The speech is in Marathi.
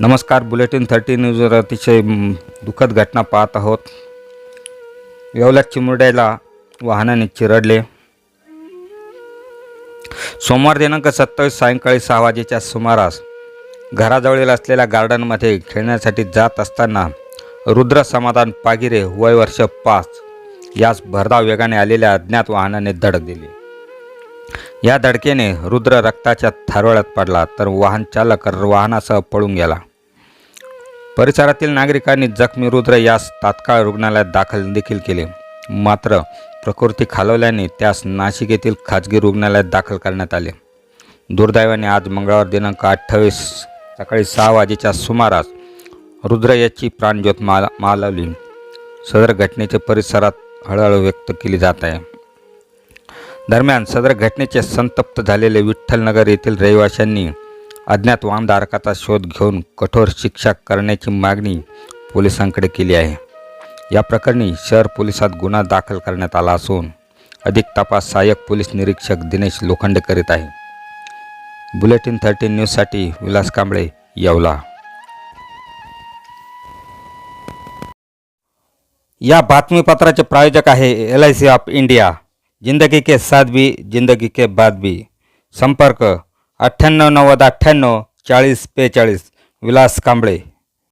नमस्कार बुलेटिन थर्टी न्यूजवर अतिशय दुःखद घटना पाहत आहोत. येवल्यात चिमुरड्याला वाहनाने चिरडले. सोमवार दिनांक सत्तावीस सायंकाळी सहा वाजेच्या सुमारास घराजवळील असलेल्या गार्डनमध्ये खेळण्यासाठी जात असताना रुद्र समाधान पागिरे वय वर्ष पाच यास भरधाव वेगाने आलेल्या अज्ञात वाहनाने धडक दिली. या धडकेने रुद्र रक्ताच्या थारोळ्यात पडला तर वाहन चालक वाहनासह पळून गेला. परिसरातील नागरिकांनी जखमी रुद्र यास तात्काळ रुग्णालयात दाखल देखील केले. मात्र प्रकृती खालवल्याने त्यास नाशिक येथील खाजगी रुग्णालयात दाखल करण्यात आले. दुर्दैवाने आज मंगळवार दिनांक अठ्ठावीस सकाळी सहा वाजेच्या सुमारास रुद्र याची प्राणज्योत माल मालवली सदर घटनेचे परिसरात हळूहळू व्यक्त केली जात आहे. दरम्यान सदर घटनेचे संतप्त झालेले विठ्ठलनगर येथील रहिवाशांनी अज्ञात वाहनधारकाचा शोध घेऊन कठोर शिक्षा करण्याची मागणी पोलिसांकडे केली आहे. या प्रकरणी शहर पोलिसात गुन्हा दाखल करण्यात आला असून अधिक तपास सहाय्यक पोलीस निरीक्षक दिनेश लोखंडे करीत आहे. बुलेटिन थर्टीन न्यूजसाठी विलास कांबळे येवला. या बातमीपत्राचे प्रायोजक आहे L I C of India. जिंदगी के साथ भी जिंदगी के बाद भी। संपर्क अठ्ठ्याण्णव नव्वद अठ्ठ्याण्णव चाळीस बेचाळीस विलास कांबळे।